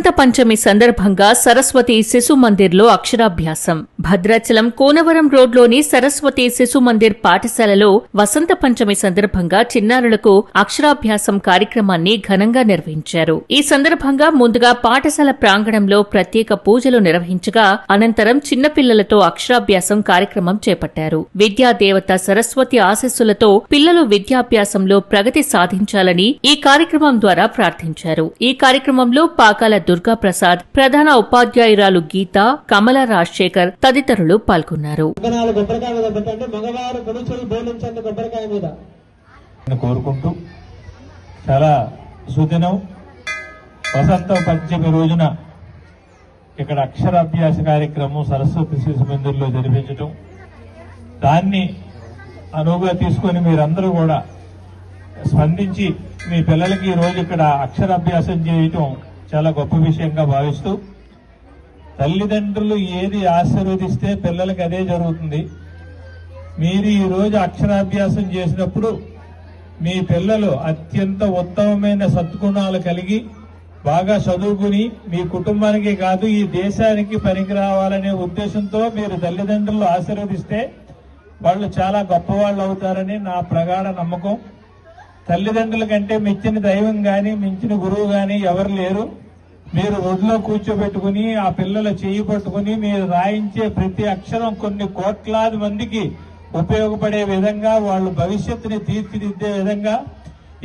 వసంత పంచమి సందర్భంగా సరస్వతి శిశు మందిర్లో అక్షరాభ్యాసం. భద్రాచలం కోనవరం రోడ్లోని సరస్వతి శిశు మందిర్ పాఠశాలలో వసంత పంచమి సందర్భంగా చిన్నారులకు అక్షరాభ్యాసం కార్యక్రమాన్ని ఘనంగా నిర్వహించారు. ఈ సందర్భంగా ముందుగా పాఠశాల ప్రాంగణంలో ప్రత్యేక పూజలు నిర్వహించగా అనంతరం చిన్నపిల్లలతో అక్షరాభ్యాసం కార్యక్రమం చేపట్టారు. విద్యా దేవత సరస్వతి ఆశస్సులతో పిల్లలు విద్యాభ్యాసంలో ప్రగతి సాధించాలని ఈ కార్యక్రమం ద్వారా ప్రార్థించారు. ఈ కార్యక్రమంలో పాకాల దుర్గా ప్రసాద్ ప్రధాన ఉపాధ్యాయురాలు గీత కమల రాజశేఖర్ తదితరులు పాల్గొన్నారు. కోరుకుంటూ చాలా సుదినం వసంత పంచమి రోజున ఇక్కడ అక్షరాభ్యాస కార్యక్రమం సరస్వతి శిశు మందిర్లో జరిపించటం. దాన్ని అనువుగా తీసుకొని మీరందరూ కూడా స్పందించి మీ పిల్లలకి ఈ రోజు ఇక్కడ అక్షరాభ్యాసం చేయటం చాలా గొప్ప విషయంగా భావిస్తూ తల్లిదండ్రులు ఏది ఆశీర్వదిస్తే పిల్లలకి అదే జరుగుతుంది. మీరు ఈరోజు అక్షరాభ్యాసం చేసినప్పుడు మీ పిల్లలు అత్యంత ఉత్తమమైన సద్గుణాలు కలిగి బాగా చదువుకుని మీ కుటుంబానికి కాదు ఈ దేశానికి పనికి రావాలనే ఉద్దేశంతో మీరు తల్లిదండ్రులు ఆశీర్వదిస్తే వాళ్ళు చాలా గొప్పవాళ్ళు అవుతారని నా ప్రగాఢ నమ్మకం. తల్లిదండ్రుల కంటే మించిన దైవం కానీ మించిన గురువు కానీ ఎవరు లేరు. మీరు ఒడిలో కూర్చోబెట్టుకుని ఆ పిల్లల చేయి పట్టుకుని మీరు రాయించే ప్రతి అక్షరం కొన్ని కోట్లాది మందికి ఉపయోగపడే విధంగా వాళ్ళు భవిష్యత్తుని తీర్చిదిద్దే విధంగా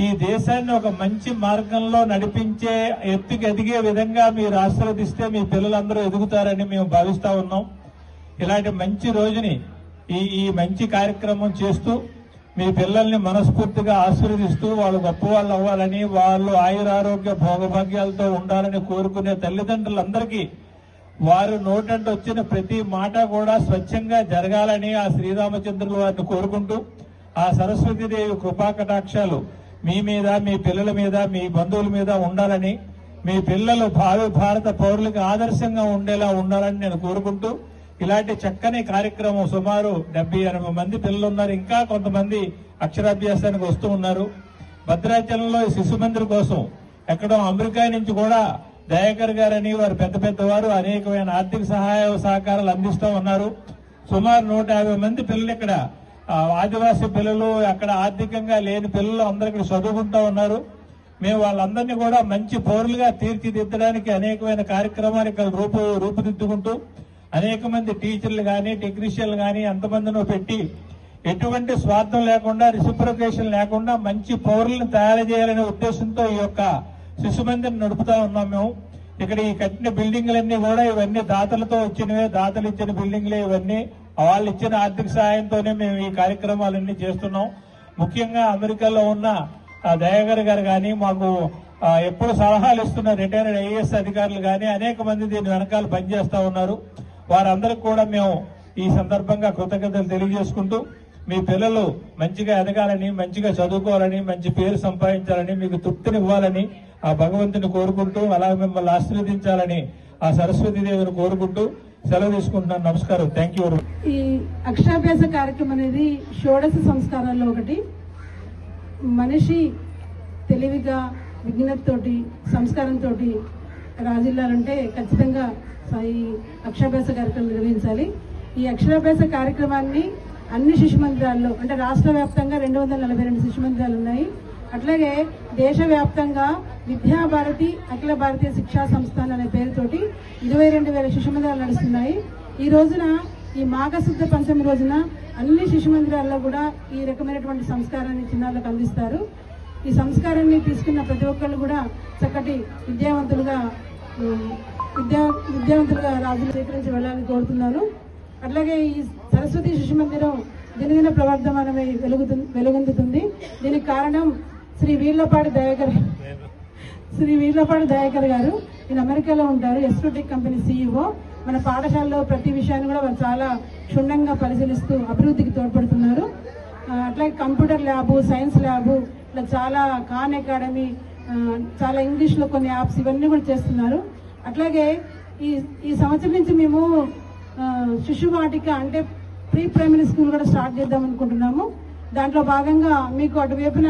ఈ దేశాన్ని ఒక మంచి మార్గంలో నడిపించే ఎత్తుకి ఎదిగే విధంగా మీరు ఆశీర్వదిస్తే మీ పిల్లలందరూ ఎదుగుతారని మేము భావిస్తా ఉన్నాం. ఇలాంటి మంచి రోజుని ఈ ఈ మంచి కార్యక్రమం చేస్తూ మీ పిల్లల్ని మనస్ఫూర్తిగా ఆశీర్వదిస్తూ వాళ్ళు గొప్పవాళ్ళు అవ్వాలని వాళ్ళు ఆయురారోగ్య భోగభాగ్యాలతో ఉండాలని కోరుకునే తల్లిదండ్రులందరికీ వారు నోటంట వచ్చిన ప్రతి మాట కూడా స్వచ్ఛంగా జరగాలని ఆ శ్రీరామచంద్రులు వారిని కోరుకుంటూ ఆ సరస్వతీదేవి కృపాకటాక్షాలు మీ మీద మీ పిల్లల మీద మీ బంధువుల మీద ఉండాలని మీ పిల్లలు భావి భారత పౌరులకు ఆదర్శంగా ఉండేలా ఉండాలని నేను కోరుకుంటూ ఇలాంటి చక్కని కార్యక్రమం సుమారు డెబ్బై ఎనభై మంది పిల్లలు ఉన్నారు ఇంకా కొంతమంది అక్షరాభ్యాసానికి వస్తూ ఉన్నారు. భద్రాచలంలో శిశు మందిర్ కోసం ఎక్కడో అమెరికా నుంచి కూడా దయాకర్ గారని వారు పెద్ద పెద్దవారు అనేకమైన ఆర్థిక సహాయ సహకారాలు అందిస్తూ ఉన్నారు. సుమారు నూట యాభై మంది పిల్లలు ఇక్కడ ఆదివాసీ పిల్లలు అక్కడ ఆర్థికంగా లేని పిల్లలు అందరూ ఇక్కడ చదువుకుంటూ ఉన్నారు. మేము వాళ్ళందరినీ కూడా మంచి పౌరులుగా తీర్చిదిద్దడానికి అనేకమైన కార్యక్రమాలు ఇక్కడ రూపు రూపుదిద్దుకుంటూ అనేక మంది టీచర్లు కానీ టెక్నీషియన్లు కానీ ఎంతమందినో పెట్టి ఎటువంటి స్వార్థం లేకుండా రిసిప్రొకేషన్ లేకుండా మంచి పౌరులను తయారు చేయాలనే ఉద్దేశంతో ఈ యొక్క శిశు మందిరం నడుపుతా ఉన్నాం మేము. ఇక్కడ ఈ కట్టిన బిల్డింగ్లన్నీ కూడా ఇవన్నీ దాతలతో వచ్చినవే. దాతలు ఇచ్చిన బిల్డింగ్లే ఇవన్నీ. వాళ్ళు ఇచ్చిన ఆర్థిక సహాయంతోనే మేము ఈ కార్యక్రమాలన్నీ చేస్తున్నాం. ముఖ్యంగా అమెరికాలో ఉన్న దయాగర్ గారు కానీ మాకు ఎప్పుడు సలహాలు ఇస్తున్న రిటైర్డ్ ఐఏఎస్ అధికారులు కానీ అనేక మంది దీని వెనకాల పనిచేస్తా ఉన్నారు. వారందరికి కూడా మేము ఈ సందర్భంగా కృతజ్ఞతలు తెలియజేసుకుంటూ మీ పిల్లలు మంచిగా ఎదగాలని మంచిగా చదువుకోవాలని మంచి పేరు సంపాదించాలని మీకు తృప్తినివ్వాలని ఆ భగవంతుని కోరుకుంటూ అలాగే మిమ్మల్ని ఆశీర్వదించాలని ఆ సరస్వతి దేవిని కోరుకుంటూ సెలవు తీసుకుంటున్నాను. నమస్కారం. థ్యాంక్ యూ ఈ అక్షరాభ్యాస కార్యక్రమం అనేది షోడశ సంస్కారాల్లో ఒకటి. మనిషి తెలివిగా విజ్ఞతతోటి సంస్కారంతో రాజిల్లాలంటే ఖచ్చితంగా ఈ అక్షరాభ్యాస కార్యక్రమం నిర్వహించాలి. ఈ అక్షరాభ్యాస కార్యక్రమాన్ని అన్ని శిశు మందిరాల్లో అంటే రాష్ట్ర వ్యాప్తంగా రెండు వందల నలభై రెండు శిశు మందిరాలు ఉన్నాయి. అట్లాగే దేశవ్యాప్తంగా విద్యాభారతి అఖిల భారతీయ శిక్షా సంస్థాన్ అనే పేరుతోటి ఇరవై రెండు వేల శిశు మందిరాలు నడుస్తున్నాయి. ఈ రోజున ఈ మాఘశుద్ధ పంచమి రోజున అన్ని శిశు మందిరాల్లో కూడా ఈ రకమైనటువంటి సంస్కారాన్ని చిన్నారులకు అందిస్తారు. ఈ సంస్కారాన్ని తీసుకున్న ప్రతి ఒక్కళ్ళు కూడా చక్కటి విద్యావంతులుగా విద్యా విద్యావంతులుగా రాజులు స్వీకరించి వెళ్ళాలని కోరుతున్నాను. అట్లాగే ఈ సరస్వతి శిశు మందిరం దినదిన ప్రవర్ధమానమై వెలుగుతు వెలుగొందుతుంది. దీనికి కారణం శ్రీ వీర్లపాటి దయాకర్ శ్రీ వీర్లపాటి దయాకర్ గారు. ఈయన అమెరికాలో ఉంటారు ఎస్ట్రోటెక్ కంపెనీ సీఈఓ. మన పాఠశాలలో ప్రతి విషయాన్ని కూడా వారు చాలా క్షుణ్ణంగా పరిశీలిస్తూ అభివృద్ధికి తోడ్పడుతున్నారు. అట్లాగే కంప్యూటర్ ల్యాబు సైన్స్ ల్యాబు ఇట్లా చాలా ఖాన్ అకాడమీ చాలా ఇంగ్లీష్లో కొన్ని యాప్స్ ఇవన్నీ కూడా చేస్తున్నారు. అట్లాగే ఈ ఈ సంవత్సరం నుంచి మేము శిశువాటిక అంటే ప్రీ ప్రైమరీ స్కూల్ కూడా స్టార్ట్ చేద్దాం అనుకుంటున్నాము. దాంట్లో భాగంగా మీకు అటువైపున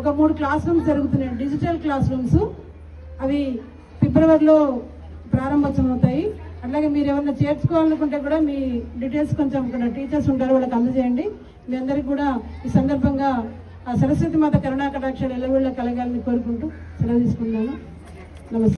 ఒక మూడు క్లాస్ రూమ్స్ జరుగుతున్నాయి. డిజిటల్ క్లాస్ రూమ్స్ అవి ఫిబ్రవరిలో ప్రారంభోత్సవం అవుతాయి అట్లాగే మీరు ఏమైనా చేర్చుకోవాలనుకుంటే కూడా మీ డీటెయిల్స్ కొంచెం టీచర్స్ ఉంటారు వాళ్ళకి అందజేయండి. మీ అందరికి కూడా ఈ సందర్భంగా ఆ సరస్వతి మాత కరుణాకటాక్షలు ఎల్లవేళ్ళ కలగాలని కోరుకుంటూ సెలవు తీసుకున్నాను నమస్కారం